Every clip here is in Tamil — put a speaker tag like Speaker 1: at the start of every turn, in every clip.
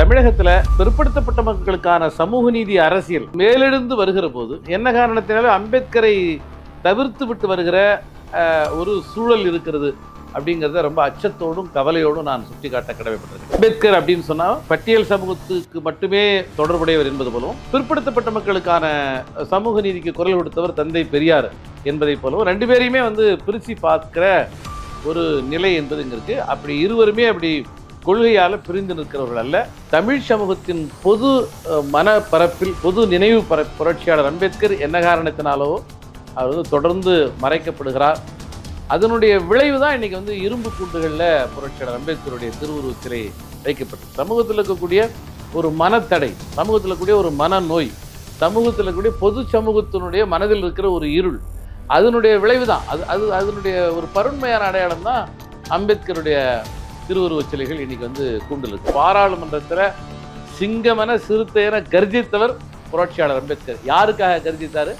Speaker 1: தமிழகத்துல பிற்படுத்தப்பட்ட மக்களுக்கான சமூக நீதி அரசியல் மேலெழுந்து வருகிற போது என்ன காரணத்தினால அம்பேத்கரை தவிர்த்து விட்டு வருகிற ஒரு சூழல் இருக்கிறது அப்படிங்கிறத ரொம்ப அச்சத்தோடும் கவலையோடும் நான் சுட்டிக்காட்ட கடமைப்பட்டிருக்கேன். அம்பேத்கர் அப்படின்னு சொன்னால் பட்டியல் சமூகத்துக்கு மட்டுமே தொடர்புடையவர் என்பது போலவும் பிற்படுத்தப்பட்ட மக்களுக்கான சமூக நீதிக்கு குரல் கொடுத்தவர் தந்தை பெரியார் என்பதை போலவும் ரெண்டு பேரையுமே வந்து பிரிச்சு பார்க்குற ஒரு நிலை என்பது இங்கே இருக்குது அப்படி இருவருமே அப்படி கொள்கையால் பிரிந்து நிற்கிறவர்கள் அல்ல. தமிழ் சமூகத்தின் பொது மன மனப்பரப்பில் பொது நினைவு பர புரட்சியாளர் அம்பேத்கர் என்ன காரணத்தினாலோ அவர் வந்து தொடர்ந்து மறைக்கப்படுகிறார். அதனுடைய விளைவு தான் இன்றைக்கி வந்து இரும்பு கூண்டுகளில் புரட்சியாளர் அம்பேத்கருடைய திருவுருவத்திலே வைக்கப்பட்டு வைக்கப்பட்டது. சமூகத்தில் இருக்கக்கூடிய ஒரு மனத்தடை சமூகத்தில் இருக்கக்கூடிய ஒரு மனநோய் சமூகத்தில் இருக்கக்கூடிய பொது சமூகத்தினுடைய மனதில் இருக்கிற ஒரு இருள் அதனுடைய விளைவு தான். அது அது அதனுடைய ஒரு பருண்மையான அடையாளம் தான் அம்பேத்கருடைய திருவுருவச் சிலைகள் இன்னைக்கு வந்து கூண்டில் இருக்கு. பாராளுமன்றத்தில் சிங்கமென சிறுத்தையென கர்ஜித்தவர் புரட்சியாளர் அம்பேத்கர். யாருக்காக கர்ஜித்தார்?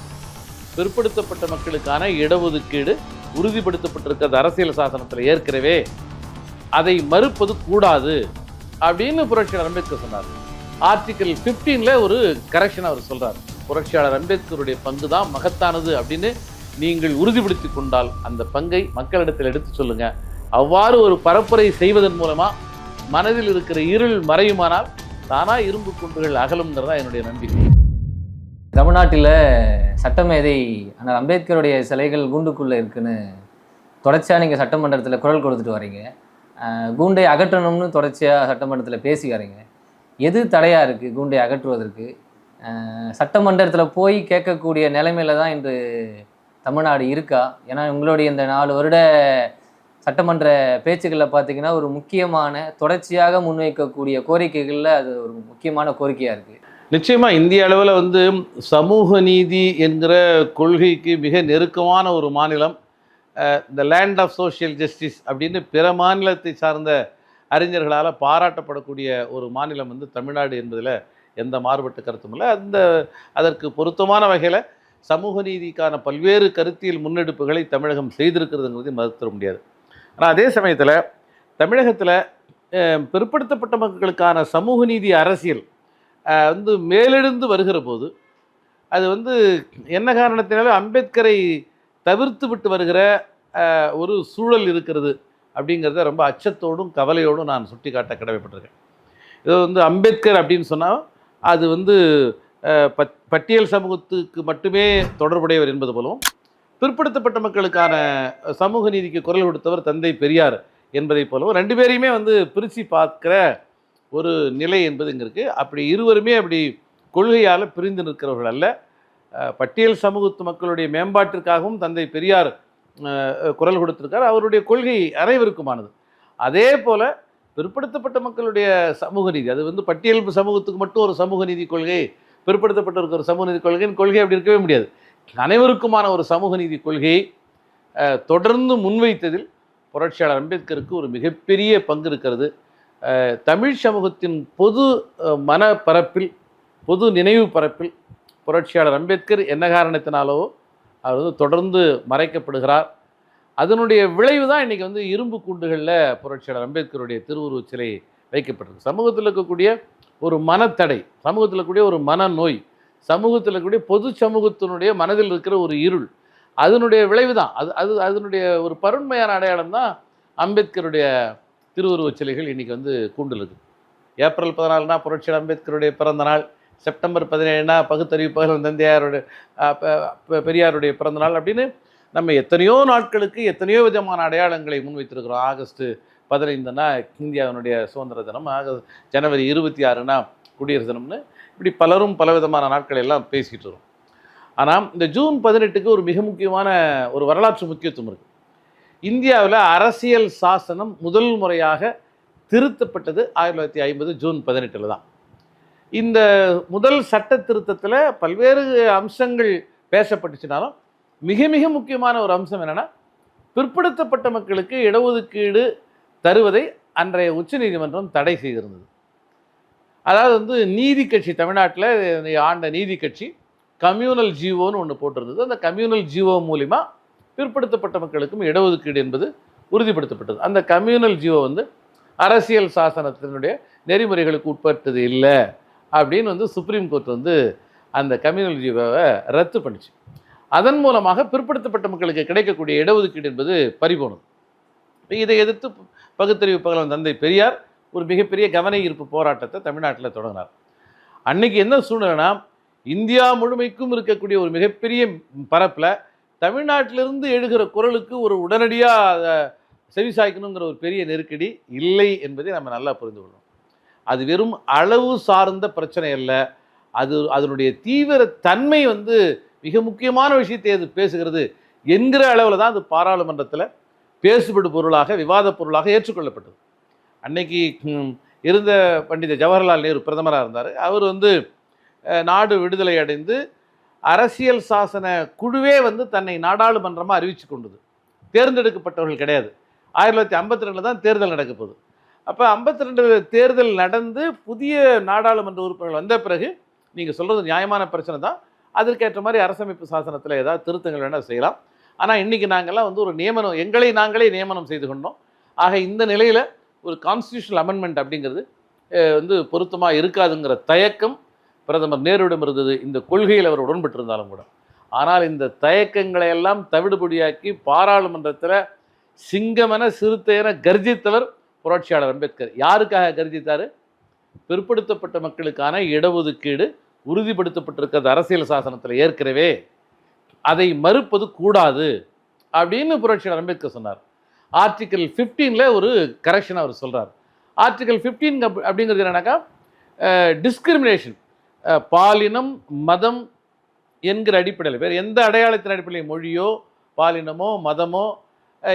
Speaker 1: பிற்படுத்தப்பட்ட மக்களுக்கான இடஒதுக்கீடு உறுதிப்படுத்தப்பட்டிருக்கிறது அரசியல் சாசனத்தில் ஏற்கனவே. அதை மறுப்பது கூடாது அப்படின்னு புரட்சியாளர் அம்பேத்கர் சொன்னார். ஆர்டிக்கல் ஃபிஃப்டீனில் ஒரு கரெக்ஷன் அவர் சொல்கிறார் புரட்சியாளர் அம்பேத்கருடைய பங்கு தான் மகத்தானது அப்படின்னு நீங்கள் உறுதிப்படுத்தி கொண்டால் அந்த பங்கை மக்களிடத்தில் எடுத்து சொல்லுங்க. அவ்வாறு ஒரு பரப்புரை செய்வதன் மூலமா மனதில் இருக்கிற இருள் மறையுமானால் தானா இரும்பு குண்டுகள் தான் என்னுடைய நம்பிக்கை.
Speaker 2: தமிழ்நாட்டில் சட்டமேதை ஆனால் அம்பேத்கருடைய சிலைகள் கூண்டுக்குள்ளே இருக்குன்னு தொடர்ச்சியாக நீங்கள் சட்டமன்றத்தில் குரல் கொடுத்துட்டு வரீங்க. கூண்டை அகற்றணும்னு தொடர்ச்சியாக சட்டமன்றத்தில் பேசி வரீங்க எது தடையாக இருக்குது கூண்டை அகற்றுவதற்கு? சட்டமன்றத்தில் போய் கேட்கக்கூடிய நிலைமையில தான் இன்று தமிழ்நாடு இருக்கா? ஏன்னா உங்களுடைய இந்த நாலு வருட சட்டமன்ற பேச்சுக்களில் பார்த்தீங்கன்னா ஒரு முக்கியமான தொடர்ச்சியாக முன்வைக்கக்கூடிய கோரிக்கைகளில் அது ஒரு முக்கியமான கோரிக்கையாக இருக்குது
Speaker 1: நிச்சயமாக இந்திய அளவில் வந்து சமூக நீதி என்கிற கொள்கைக்கு மிக நெருக்கமான ஒரு மாநிலம். The land of social justice அப்படின்னு பிற மாநிலத்தை சார்ந்த அறிஞர்களால் பாராட்டப்படக்கூடிய ஒரு மாநிலம் வந்து தமிழ்நாடு என்பதில் எந்த மாறுபட்ட கருத்தும் இல்லை. அந்த அதற்கு பொருத்தமான வகையில் சமூக நீதிக்கான பல்வேறு கருத்தியல் முன்னெடுப்புகளை தமிழகம் செய்திருக்கிறதுங்கிறது மறுத்தர முடியாது. ஆனால் அதே சமயத்தில் தமிழகத்தில் பிற்படுத்தப்பட்ட மக்களுக்கான சமூக நீதி அரசியல் வந்து மேலெழுந்து வருகிற போது அது வந்து என்ன காரணத்தினாலும் அம்பேத்கரை தவிர்த்து விட்டு வருகிற ஒரு சூழல் இருக்கிறது அப்படிங்கிறத ரொம்ப அச்சத்தோடும் கவலையோடும் நான் சுட்டி காட்ட கடமைப்பட்டிருக்கேன். இது வந்து அம்பேத்கர் அப்படின்னு சொன்னால் அது வந்து பட்- பட்டியல் சமூகத்துக்கு மட்டுமே தொடர்புடையவர் என்பது போலவும் பிற்படுத்தப்பட்ட மக்களுக்கான சமூக நீதிக்கு குரல் கொடுத்தவர் தந்தை பெரியார் என்பதை போலவும் ரெண்டு பேரையுமே வந்து பிரித்து பார்க்குற ஒரு நிலை என்பது இங்கே இருக்குது அப்படி இருவருமே அப்படி கொள்கையால் பிரிந்து நிற்கிறவர்கள் அல்ல. பட்டியல் சமூகத்து மக்களுடைய மேம்பாட்டிற்காகவும் தந்தை பெரியார் குரல் கொடுத்திருக்கார். அவருடைய கொள்கை அனைவருக்குமானது. அதே போல் பிற்படுத்தப்பட்ட மக்களுடைய சமூக நீதி அது வந்து பட்டியல் சமூகத்துக்கு மட்டும் ஒரு சமூக நீதி கொள்கை பிற்படுத்தப்பட்டவருக்கு ஒரு சமூக நீதி கொள்கைன்னு கொள்கை அப்படி இருக்கவே முடியாது. அனைவருக்குமான ஒரு சமூக நீதி கொள்கையை தொடர்ந்து முன்வைத்ததில் புரட்சியாளர் அம்பேத்கருக்கு ஒரு மிகப்பெரிய பங்கு இருக்கிறது. தமிழ் சமூகத்தின் பொது மன மனப்பரப்பில் பொது நினைவு பரப்பில் புரட்சியாளர் அம்பேத்கர் என்ன காரணத்தினாலோ அவர் வந்து தொடர்ந்து மறைக்கப்படுகிறார். அதனுடைய விளைவு தான் இன்றைக்கி வந்து இரும்பு கூண்டுகளில் புரட்சியாளர் அம்பேத்கருடைய திருவுருவச் சிலை வைக்கப்பட்டிருக்கு. சமூகத்தில் இருக்கக்கூடிய ஒரு மனத்தடை சமூகத்தில் இருக்கக்கூடிய ஒரு மனநோய் சமூகத்தில் இருக்கக்கூடிய பொது சமூகத்தினுடைய மனதில் இருக்கிற ஒரு இருள். அதனுடைய விளைவு தான் அது அது அதனுடைய ஒரு பருண்மையான அடையாளம் தான் அம்பேத்கருடைய திருவுருவச் சிலைகள் இன்றைக்கி வந்து கூண்டில் இருக்குது ஏப்ரல் பதினாலுனா புரட்சியாளர் அம்பேத்கருடைய பிறந்த நாள். செப்டம்பர் பதினேழுனா பகுத்தறிவு பகல் தந்தையாருடைய பெரியாருடைய பிறந்த நாள் அப்படின்னு நம்ம எத்தனையோ நாட்களுக்கு எத்தனையோ விதமான அடையாளங்களை முன்வைத்திருக்கிறோம் ஆகஸ்ட்டு பதினைந்துனா இந்தியாவினுடைய சுதந்திர தினம் ஆகஸ்ட் ஜனவரி இருபத்தி ஆறுனா குடியரசு தினம்னு இப்படி பலரும் பலவிதமான நாட்கள் எல்லாம் பேசிகிட்டு இருக்கோம். ஆனால் இந்த ஜூன் பதினெட்டுக்கு ஒரு மிக முக்கியமான ஒரு வரலாற்று முக்கியத்துவம் இருக்குது இந்தியாவில் அரசியல் சாசனம் முதல் முறையாக திருத்தப்பட்டது ஆயிரத்தி தொள்ளாயிரத்தி ஐம்பது ஜூன் பதினெட்டில் தான். இந்த முதல் சட்ட திருத்தத்தில் பல்வேறு அம்சங்கள் பேசப்பட்டுச்சுனாலும் மிக மிக முக்கியமான ஒரு அம்சம் என்னென்னா பிற்படுத்தப்பட்ட மக்களுக்கு இடஒதுக்கீடு தருவதை அன்றைய உச்சநீதிமன்றம் தடை செய்திருந்தது. அதாவது வந்து நீதி கட்சி தமிழ்நாட்டில் ஆண்ட நீதி கட்சி கம்யூனல் ஜீவோன்னு ஒன்று போட்டிருந்தது. அந்த கம்யூனல் ஜீவோ மூலிமா பிற்படுத்தப்பட்ட மக்களுக்கும் இடஒதுக்கீடு என்பது உறுதிப்படுத்தப்பட்டது. அந்த கம்யூனல் ஜீவோ வந்து அரசியல் சாசனத்தினுடைய நெறிமுறைகளுக்கு உட்பட்டது இல்லை அப்படின்னு வந்து சுப்ரீம் கோர்ட் வந்து அந்த கம்யூனல் ஜீவோவை ரத்து பண்ணிச்சு. அதன் மூலமாக பிற்படுத்தப்பட்ட மக்களுக்கு கிடைக்கக்கூடிய இடஒதுக்கீடு என்பது பறிபோனது. இதை எதிர்த்து பகுத்தறிவு பகலவன் தந்தை பெரியார் ஒரு மிகப்பெரிய கவன ஈர்ப்பு போராட்டத்தை தமிழ்நாட்டில் தொடங்கினார். அன்னைக்கு என்ன சூழ்நிலைனா இந்தியா முழுமைக்கும் இருக்கக்கூடிய ஒரு மிகப்பெரிய பரப்பில் தமிழ்நாட்டிலிருந்து எழுகிற குரலுக்கு ஒரு உடனடியாக அதை செவிசாய்க்கணுங்கிற ஒரு பெரிய நெருக்கடி இல்லை என்பதை நம்ம நல்லா புரிந்து கொள்ளணும். அது வெறும் அளவு சார்ந்த பிரச்சனை அல்ல. அது அதனுடைய தீவிர தன்மை வந்து மிக முக்கியமான விஷயத்தை அது பேசுகிறது என்கிற அளவில் தான் அது பாராளுமன்றத்தில் பேசுபடு பொருளாக விவாத பொருளாக ஏற்றுக்கொள்ளப்பட்டது. அன்னைக்கு இருந்த பண்டித ஜவஹர்லால் நேரு பிரதமராக இருந்தார். அவர் வந்து நாடு விடுதலை அடைந்து அரசியல் சாசன குழுவே வந்து தன்னை நாடாளுமன்றமாக அறிவிச்சு கொண்டது. தேர்ந்தெடுக்கப்பட்டவர்கள் கிடையாது. ஆயிரத்தி தொள்ளாயிரத்தி ஐம்பத்தி ரெண்டில் தான் தேர்தல் நடக்க போகுது. அப்போ ஐம்பத்தி ரெண்டு தேர்தல் நடந்து புதிய நாடாளுமன்ற உறுப்பினர்கள் வந்த பிறகு நீங்கள் சொல்கிறது நியாயமான பிரச்சனை தான். அதற்கேற்ற மாதிரி அரசமைப்பு சாசனத்தில் ஏதாவது திருத்தங்கள் வேணால் செய்யலாம். ஆனால் இன்றைக்கி நாங்கள்லாம் வந்து ஒரு நியமனம் எங்களை நாங்களே நியமனம் செய்து கொண்டோம். ஆக இந்த நிலையில் ஒரு கான்ஸ்டியூஷனல் அமெண்ட்மெண்ட் அப்படிங்கிறது வந்து பொருத்தமாக இருக்காதுங்கிற தயக்கம் பிரதமர் நேருவிடம் இருந்தது. இந்த கொள்கையில் அவர் உடன்பட்டிருந்தாலும் கூட. ஆனால் இந்த தயக்கங்களை எல்லாம் தவிடுபடியாக்கி பாராளுமன்றத்தில் சிங்கமென சிறுத்தையென கர்ஜித்தவர் புரட்சியாளர் அம்பேத்கர். யாருக்காக கர்ஜித்தார்? பிற்படுத்தப்பட்ட மக்களுக்கான இடஒதுக்கீடு உறுதிப்படுத்தப்பட்டிருக்கிறது அரசியல் சாசனத்தில் ஏற்கனவே. அதை மறுப்பது கூடாது அப்படின்னு புரட்சியாளர் அம்பேத்கர் சொன்னார். ஆர்டிக்கல் ஃபிஃப்டீனில் ஒரு கரெக்ஷன் அவர் சொல்கிறார் ஆர்டிக்கல் ஃபிஃப்டீன் அப்படிங்கிறது என்னன்னாக்கா டிஸ்கிரிமினேஷன் பாலினம் மதம் என்கிற அடிப்படையில் வேறு எந்த அடையாளத்தின் அடிப்படையில் மொழியோ பாலினமோ மதமோ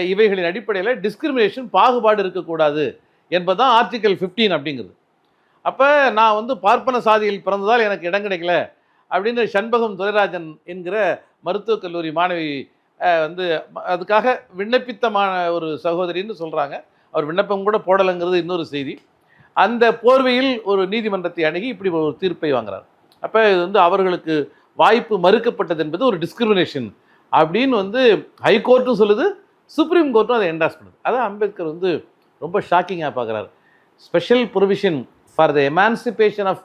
Speaker 1: இவைகளின் அடிப்படையில் டிஸ்கிரிமினேஷன் பாகுபாடு இருக்கக்கூடாது என்பதுதான் ஆர்டிக்கல் ஃபிஃப்டீன் அப்படிங்கிறது. அப்போ நான் வந்து பார்ப்பன சாதியில் பிறந்ததால் எனக்கு இடம் கிடைக்கல அப்படின்னு சண்பகம் துரைராஜன் என்கிற மருத்துவக் கல்லூரி மாணவி வந்து அதுக்காக விண்ணப்பித்தமான ஒரு சகோதரின்னு சொல்கிறாங்க அவர் விண்ணப்பம் கூட போடலைங்கிறது இன்னொரு செய்தி. அந்த போர்வையில் ஒரு நீதிமன்றத்தை அணுகி இப்படி ஒரு தீர்ப்பை வாங்குறார். அப்போ இது வந்து அவர்களுக்கு வாய்ப்பு மறுக்கப்பட்டது என்பது ஒரு டிஸ்கிரிமினேஷன் அப்படின்னு வந்து ஹைகோர்ட்டும் சொல்லுது சுப்ரீம் கோர்ட்டும் அதை என்டாஸ் பண்ணுது. அதான் அம்பேத்கர் வந்து ரொம்ப ஷாக்கிங்காக பார்க்குறாரு. Special provision for the emancipation of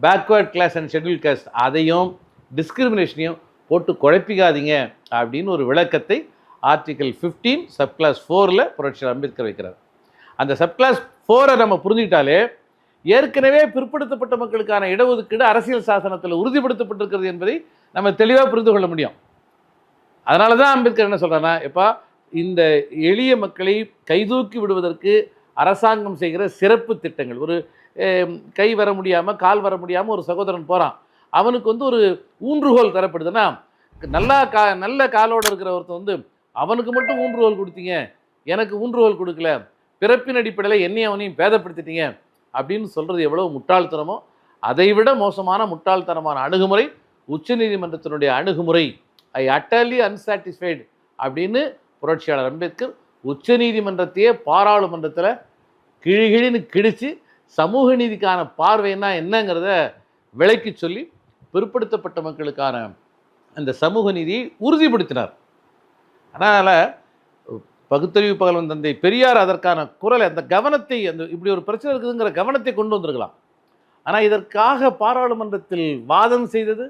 Speaker 1: backward class and schedule caste அதையும் டிஸ்கிரிமினேஷனையும் போட்டு குழப்பிக்காதீங்க அப்படின்னு ஒரு விளக்கத்தை ஆர்டிகல் 15 சப் கிளாஸ் ஃபோரில் புரட்சியர் அம்பேத்கர் வைக்கிறார். அந்த சப் கிளாஸ் ஃபோரை நம்ம புரிஞ்சுக்கிட்டாலே ஏற்கனவே பிற்படுத்தப்பட்ட மக்களுக்கான இடஒதுக்கீடு அரசியல் சாசனத்தில் உறுதிப்படுத்தப்பட்டிருக்கிறது என்பதை நம்ம தெளிவாக புரிந்து கொள்ள முடியும். அதனால தான் அம்பேத்கர் என்ன சொல்கிறேன்னா எப்பா இந்த எளிய மக்களை கைதூக்கி விடுவதற்கு அரசாங்கம் செய்கிற சிறப்பு திட்டங்கள். ஒரு கை வர முடியாமல் கால் வர முடியாமல் ஒரு சகோதரன் போகிறான் அவனுக்கு வந்து ஒரு ஊன்றுகோல் தரப்படுதுன்னா நல்லா கா நல்ல காலோடு இருக்கிற ஒருத்தன் வந்து அவனுக்கு மட்டும் ஊன்றுகோல் கொடுத்தீங்க. எனக்கு ஊன்றுகோல் கொடுக்கல. பிறப்பின் அடிப்படையில் என்னையும் அவனையும் பேதப்படுத்திட்டீங்க. அப்படின்னு சொல்கிறது எவ்வளோ முட்டாள்தனமோ அதைவிட மோசமான முட்டாள்தனமான அணுகுமுறை உச்சநீதிமன்றத்தினுடைய அணுகுமுறை. ஐ அட்டர்லி அன்சாட்டிஸ்ஃபைடு அப்படின்னு புரட்சியாளர் அம்பேத்கர் உச்சநீதிமன்றத்தையே பாராளுமன்றத்தில் கிழிகிழின்னு கிழித்து சமூக நீதிக்கான பார்வைன்னா என்னங்கிறத விளக்கி சொல்லி பிற்படுத்தப்பட்ட மக்களுக்கான அந்த சமூக நீதியை உறுதிப்படுத்தினார். அதனால் பகுத்தறிவு பகலவன் தந்தை பெரியார் அதற்கான குரலை அந்த கவனத்தை அந்த இப்படி ஒரு பிரச்சனை இருக்குதுங்கிற கவனத்தை கொண்டு வந்திருக்கலாம். ஆனால் இதற்காக பாராளுமன்றத்தில் வாதம் செய்தது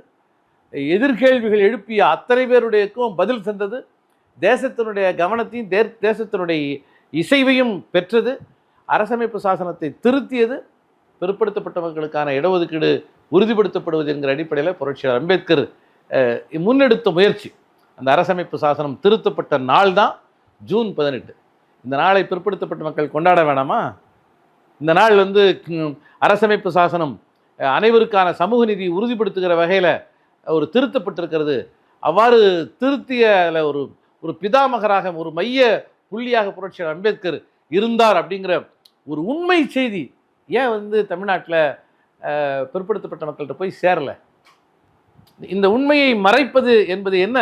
Speaker 1: எதிர்கேள்விகள் எழுப்பிய அத்தனை பேருடையக்கும் பதில் தந்தது தேசத்தினுடைய கவனத்தையும் தே தேசத்தினுடைய இசைவையும் பெற்றது அரசமைப்பு சாசனத்தை திருத்தியது பிற்படுத்தப்பட்ட மக்களுக்கான இடஒதுக்கீடு உறுதிப்படுத்தப்படுவது என்கிற அடிப்படையில் புரட்சியாளர் அம்பேத்கர் முன்னெடுத்த முயற்சி. அந்த அரசமைப்பு சாசனம் திருத்தப்பட்ட நாள் தான் ஜூன் பதினெட்டு. இந்த நாளை பிற்படுத்தப்பட்ட மக்கள் கொண்டாட வேணாமா? இந்த நாள் வந்து அரசமைப்பு சாசனம் அனைவருக்கான சமூக நீதி உறுதிப்படுத்துகிற வகையில் ஒரு திருத்தப்பட்டிருக்கிறது. அவ்வாறு திருத்திய ஒரு ஒரு பிதாமகராக ஒரு மைய புள்ளியாக புரட்சியாளர் அம்பேத்கர் இருந்தார் அப்படிங்கிற ஒரு உண்மை செய்தி ஏன் வந்து தமிழ்நாட்டில் பிற்படுத்தப்பட்ட மக்கள்கிட்ட போய் சேரலை. இந்த உண்மையை மறைப்பது என்பது என்ன?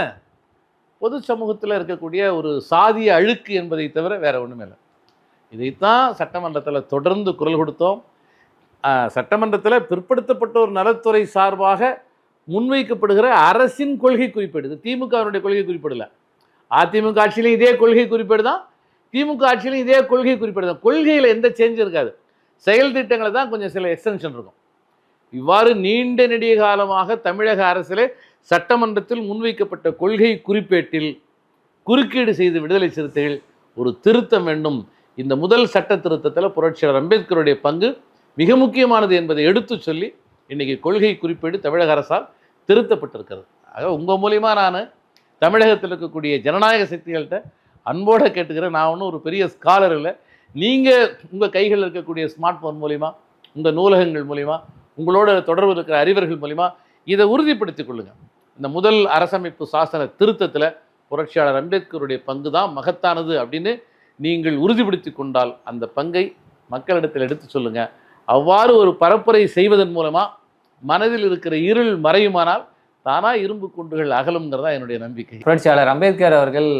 Speaker 1: பொது சமூகத்தில் இருக்கக்கூடிய ஒரு சாதிய அழுக்கு என்பதை தவிர வேறு ஒன்றுமே இல்லை. இதைத்தான் சட்டமன்றத்தில் தொடர்ந்து குரல் கொடுத்தோம். சட்டமன்றத்தில் சட்டமன்றத்தில் பிற்படுத்தப்பட்டோர் நலத்துறை சார்பாக முன்வைக்கப்படுகிற அரசின் கொள்கை குறிப்பீடு. இது திமுகவினுடைய கொள்கை குறிப்பிடல அதிமுக ஆட்சியிலும் இதே கொள்கை குறிப்பீடு தான். திமுக ஆட்சியிலும் இதே கொள்கை குறிப்பீடு தான். கொள்கையில் எந்த சேஞ்சும் இருக்காது. செயல் திட்டங்களை தான் கொஞ்சம் சில எக்ஸ்டென்ஷன் இருக்கும். இவ்வாறு நீண்ட நெடிய காலமாக தமிழக அரசிலே சட்டமன்றத்தில் முன்வைக்கப்பட்ட கொள்கை குறிப்பேட்டில் குறுக்கீடு செய்து விடுதலை சிறுத்தைகள் ஒரு திருத்தம் வேண்டும். இந்த முதல் சட்ட திருத்தத்தில் புரட்சியாளர் அம்பேத்கருடைய பங்கு மிக முக்கியமானது என்பதை எடுத்து சொல்லி இன்னைக்கு கொள்கை குறிப்பேடு தமிழக அரசால் திருத்தப்பட்டிருக்கிறது. ஆக உங்கள் மூலியமா நான் தமிழகத்தில் இருக்கக்கூடிய ஜனநாயக சக்திகள்கிட்ட அன்போடு கேட்டுக்கிறேன். நான் ஒன்றும் ஒரு பெரிய ஸ்காலர் இல்லை. நீங்கள் உங்கள் கைகளில் இருக்கக்கூடிய ஸ்மார்ட் ஃபோன் மூலிமா உங்கள் நூலகங்கள் மூலிமா உங்களோட தொடர்பு இருக்கிற அறிவர்கள் மூலிமா இதை உறுதிப்படுத்திக் கொள்ளுங்கள் இந்த முதல் அரசமைப்பு சாசன திருத்தத்தில் புரட்சியாளர் அம்பேத்கருடைய பங்கு தான் மகத்தானது அப்படின்னு நீங்கள் உறுதிப்படுத்தி கொண்டால் அந்த பங்கை மக்களிடத்தில் எடுத்து சொல்லுங்கள் அவ்வாறு ஒரு பரப்புரை செய்வதன் மூலமாக மனதில் இருக்கிற இருள் மறையுமானால் தானாக இரும்பு குண்டுகள் அகலுங்கிறதா என்னுடைய நம்பிக்கை.
Speaker 2: புரட்சியாளர் அம்பேத்கர் அவர்கள்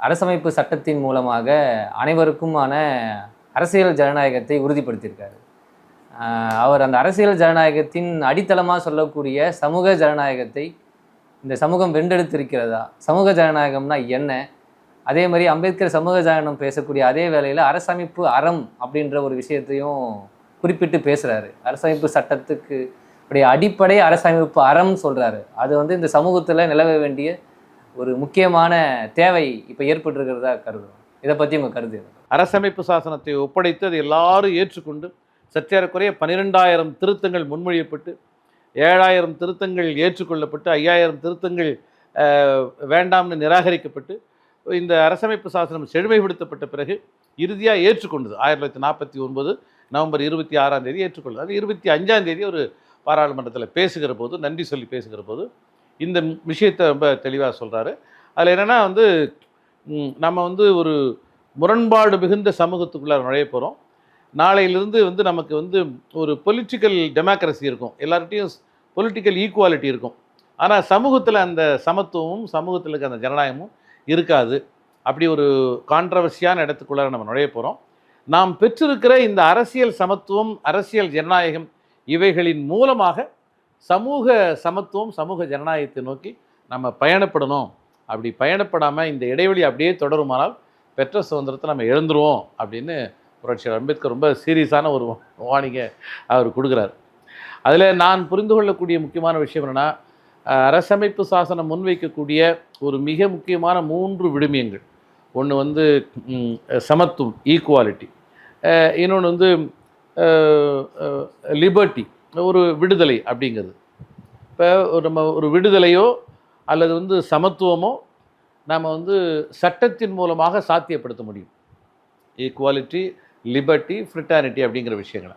Speaker 2: அரசமைப்பு சட்டத்தின் மூலமாக அனைவருக்குமான அரசியல் ஜனநாயகத்தை உறுதிப்படுத்தியிருக்காரு. அவர் அந்த அரசியல் ஜனநாயகத்தின் அடித்தளமாக சொல்லக்கூடிய சமூக ஜனநாயகத்தை இந்த சமூகம் வென்றெடுத்திருக்கிறதா? சமூக ஜனநாயகம்னா என்ன? அதே மாதிரி அம்பேத்கர் சமூக ஜனநாயகம் பேசக்கூடிய அதே வேளையில் அரசமைப்பு அறம் அப்படின்ற ஒரு விஷயத்தையும் குறிப்பிட்டு பேசுகிறாரு அரசமைப்பு சட்டத்துக்கு உடைய அடிப்படை அரசமைப்பு அறம் சொல்கிறாரு அது வந்து இந்த சமூகத்தில் நிலவ வேண்டிய ஒரு முக்கியமான தேவை இப்போ ஏற்பட்டிருக்கிறதா கருதுறோம். இதை பற்றி உங்கள் கருது
Speaker 1: அரசமைப்பு சாசனத்தை ஒப்படைத்து அதை எல்லாரும் ஏற்றுக்கொண்டு சற்றேறக்குறைய பன்னிரெண்டாயிரம் திருத்தங்கள் முன்மொழியப்பட்டு ஏழாயிரம் திருத்தங்கள் ஏற்றுக்கொள்ளப்பட்டு ஐயாயிரம் திருத்தங்கள் வேண்டாம்னு நிராகரிக்கப்பட்டு இந்த அரசமைப்பு சாசனம் செழுமைப்படுத்தப்பட்ட பிறகு இறுதியாக ஏற்றுக்கொண்டது. ஆயிரத்தி தொள்ளாயிரத்தி நாற்பத்தி ஒன்பது நவம்பர் இருபத்தி ஆறாம் தேதி ஏற்றுக்கொண்டது. அது இருபத்தி அஞ்சாம் தேதி ஒரு பாராளுமன்றத்தில் பேசுகிற போது நன்றி சொல்லி பேசுகிற போது இந்த விஷயத்தை ரொம்ப தெளிவாக சொல்கிறாரு அதில் என்னென்னா வந்து நம்ம வந்து ஒரு முரண்பாடு மிகுந்த சமூகத்துக்குள்ளே நுழைய போகிறோம் நாளையிலிருந்து வந்து நமக்கு வந்து ஒரு பொலிட்டிக்கல் டெமோக்ரஸி இருக்கும். எல்லார்ட்டையும் பொலிட்டிக்கல் ஈக்குவாலிட்டி இருக்கும். ஆனால் சமூகத்தில் அந்த சமத்துவமும் சமூகத்தில் இருக்க அந்த ஜனநாயகமும் இருக்காது. அப்படி ஒரு கான்ட்ரவர்சியான இடத்துக்குள்ளார நம்ம நுழைய போகிறோம் நாம் பெற்றிருக்கிற இந்த அரசியல் சமத்துவம் அரசியல் ஜனநாயகம் இவைகளின் மூலமாக சமூக சமத்துவம் சமூக ஜனநாயகத்தை நோக்கி நம்ம பயணப்படணும். அப்படி பயணப்படாமல் இந்த இடைவெளி அப்படியே தொடருமானால் பெற்ற சுதந்திரத்தை நம்ம எழுந்துருவோம் அப்படின்னு புரட்சியாளர் அம்பேத்கர் ரொம்ப சீரியஸான ஒரு வார்னிங்கை அவர் கொடுக்குறாரு. அதில் நான் புரிந்து கொள்ளக்கூடிய முக்கியமான விஷயம் என்னென்னா அரசமைப்பு சாசனம் முன்வைக்கக்கூடிய ஒரு மிக முக்கியமான மூன்று விடுமியங்கள். ஒன்று வந்து சமத்துவம் ஈக்குவாலிட்டி இன்னொன்று வந்து லிபர்ட்டி ஒரு விடுதலை அப்படிங்கிறது. இப்போ நம்ம ஒரு விடுதலையோ அல்லது வந்து சமத்துவமோ நாம் வந்து சட்டத்தின் மூலமாக சாத்தியப்படுத்த முடியும். ஈக்குவாலிட்டி லிபர்ட்டி ஃப்ரிட்டானிட்டி அப்படிங்கிற விஷயங்களை.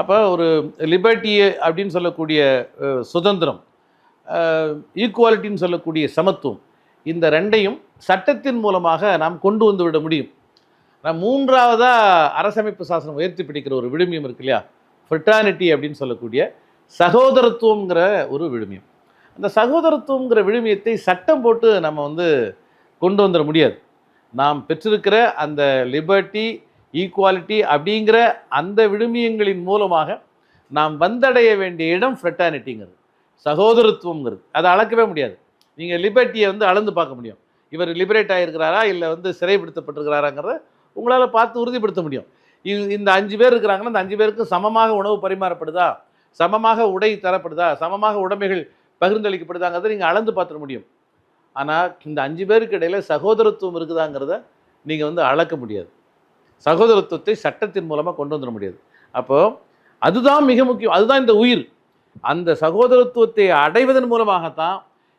Speaker 1: அப்போ ஒரு லிபர்ட்டி அப்படின்னு சொல்லக்கூடிய சுதந்திரம் ஈக்குவாலிட்டின்னு சொல்லக்கூடிய சமத்துவம் இந்த ரெண்டையும் சட்டத்தின் மூலமாக நாம் கொண்டு வந்து விட முடியும். நான் மூன்றாவதாக அரசமைப்பு சாசனம் உயர்த்தி பிடிக்கிற ஒரு விழுமியம் இருக்கு இல்லையா? ஃப்ரிட்டானிட்டி அப்படின்னு சொல்லக்கூடிய சகோதரத்துவங்கிற ஒரு விழுமியம். அந்த சகோதரத்துவங்கிற விழுமியத்தை சட்டம் போட்டு நம்ம வந்து கொண்டு வந்துட முடியாது. நாம் பெற்றிருக்கிற அந்த லிபர்ட்டி ஈக்குவாலிட்டி அப்படிங்கிற அந்த விழுமியங்களின் மூலமாக நாம் வந்தடைய வேண்டிய இடம் ஃப்ரெட்டானிட்டிங்கிறது சகோதரத்துவங்கிறது அதை அளக்கவே முடியாது. நீங்கள் லிபர்ட்டியை வந்து அளந்து பார்க்க முடியும். இவர் லிபரேட் ஆகிருக்கிறாரா இல்லை வந்து சிறைப்படுத்தப்பட்டிருக்கிறாராங்கிறத உங்களால் பார்த்து உறுதிப்படுத்த முடியும். இது இந்த அஞ்சு பேர் இருக்கிறாங்கன்னா இந்த அஞ்சு பேருக்கு சமமாக உணவு பரிமாறப்படுதா? சமமாக உடை தரப்படுதா? சமமாக உடைமைகள் பகிர்ந்தளிக்கப்படுதாங்கிறத நீங்கள் அளந்து பார்த்துட முடியும். ஆனால் இந்த அஞ்சு பேருக்கு இடையில் சகோதரத்துவம் இருக்குதாங்கிறத நீங்கள் வந்து அளக்க முடியாது. சகோதரத்துவத்தை சட்டத்தின் மூலமாக கொண்டு வந்துட முடியாது. அப்போ அதுதான் மிக முக்கியம். அதுதான் இந்த உயிர். அந்த சகோதரத்துவத்தை அடைவதன் மூலமாகத்தான்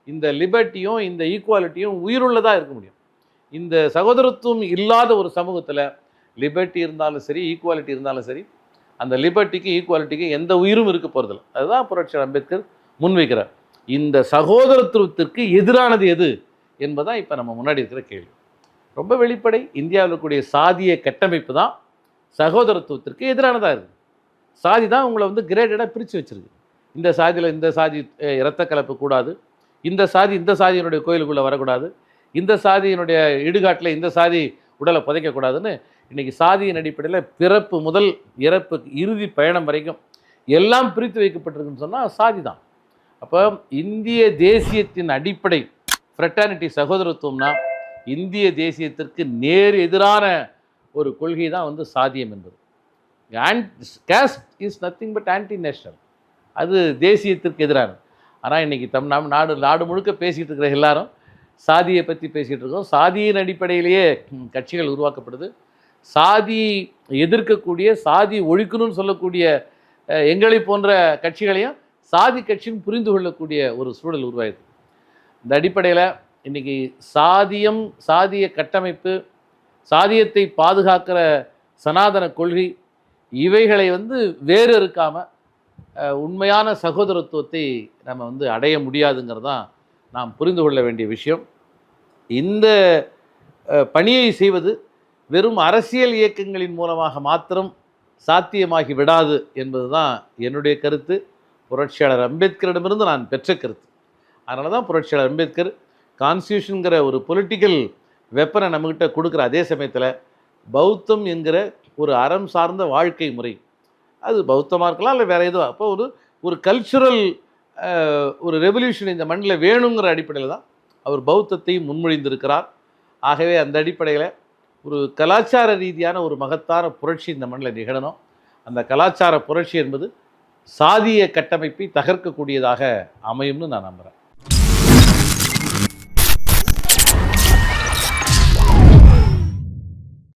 Speaker 1: இந்த லிபர்ட்டியும் இந்த ஈக்குவாலிட்டியும் உயிருள்ளதாக இருக்க முடியும். இந்த சகோதரத்துவம் இல்லாத ஒரு சமூகத்தில் லிபர்ட்டி இருந்தாலும் சரி ஈக்குவாலிட்டி இருந்தாலும் சரி அந்த லிபர்ட்டிக்கு ஈக்குவாலிட்டிக்கு எந்த உயிரும் இருக்க போகிறதில்ல அதுதான் புரட்சி அம்பேத்கர் முன்வைக்கிறார் இந்த சகோதரத்துவத்திற்கு எதிரானது எது என்பதான் இப்போ நம்ம முன்னாடி இருக்கிற கேள்வி. ரொம்ப வெளிப்படை. இந்தியாவில் இருக்கக்கூடிய சாதிய கட்டமைப்பு தான் சகோதரத்துவத்திற்கு எதிரானதாக இருக்குது சாதி தான் உங்களை வந்து கிரேடடாக பிரித்து வச்சிருக்கு. இந்த சாதியில் இந்த சாதி இரத்த கலப்பு கூடாது. இந்த சாதி இந்த சாதியினுடைய கோயிலுக்குள்ளே வரக்கூடாது. இந்த சாதியினுடைய இடுகாட்டில் இந்த சாதி உடலை புதைக்கக்கூடாதுன்னு இன்றைக்கி சாதியின் அடிப்படையில் பிறப்பு முதல் இறப்பு இறுதி பயணம் வரைக்கும் எல்லாம் பிரித்து வைக்கப்பட்டிருக்குன்னு சொன்னால் சாதி தான். அப்போ இந்திய தேசியத்தின் அடிப்படை ஃப்ரெட்டானிட்டி சகோதரத்துவம்னா இந்திய தேசியத்திற்கு நேர் எதிரான ஒரு கொள்கை தான் வந்து சாதியம் என்பது. Caste is nothing but anti national அது தேசியத்திற்கு எதிரானது. ஆனால் இன்றைக்கி தம் நம் நாடு நாடு முழுக்க பேசிகிட்டு இருக்கிற எல்லாரும் சாதியை பற்றி பேசிகிட்டு இருக்கோம். சாதியின் அடிப்படையிலேயே கட்சிகள் உருவாக்கப்படுது. சாதி எதிர்க்கக்கூடிய சாதி ஒழிக்கணும்னு சொல்லக்கூடிய எங்களை போன்ற கட்சிகளையும் சாதி கட்சியும் புரிந்து கொள்ளக்கூடிய ஒரு சூழல் உருவாயிருக்கு. இந்த அடிப்படையில் இன்றைக்கி சாதியம் சாதிய கட்டமைப்பு சாதியத்தை பாதுகாக்கிற சனாதன கொள்கை இவைகளை வந்து வேறு இருக்காமல் உண்மையான சகோதரத்துவத்தை நம்ம வந்து அடைய முடியாதுங்கிறது தான் நாம் புரிந்து கொள்ள வேண்டிய விஷயம். இந்த பணியை செய்வது வெறும் அரசியல் இயக்கங்களின் மூலமாக மாத்திரம் சாத்தியமாகி விடாது என்பது தான் என்னுடைய கருத்து. புரட்சியாளர் அம்பேத்கரிடமிருந்து நான் பெற்ற கருத்து. அதனால தான் புரட்சியாளர் அம்பேத்கர் கான்ஸ்டியூஷனுங்கிற ஒரு பொலிட்டிக்கல் வெப்பனை நம்மக்கிட்ட கொடுக்குற அதே சமயத்தில் பௌத்தம் என்கிற ஒரு அறம் சார்ந்த வாழ்க்கை முறை. அது பௌத்தமாக இருக்கலாம் இல்லை வேறு எதுவும் அப்போ ஒரு ஒரு கல்ச்சுரல் ஒரு ரெவல்யூஷன் இந்த மண்ணில் வேணுங்கிற அடிப்படையில் தான் அவர் பௌத்தத்தையும் முன்மொழிந்திருக்கிறார். ஆகவே அந்த அடிப்படையில் ஒரு கலாச்சார ரீதியான ஒரு மகத்தான புரட்சி இந்த மண்ணில் நிகழணும். அந்த கலாச்சார புரட்சி என்பது சாதிய கட்டமைப்பை தகர்க்கக்கூடியதாக அமையும்னு நான் நம்புகிறேன்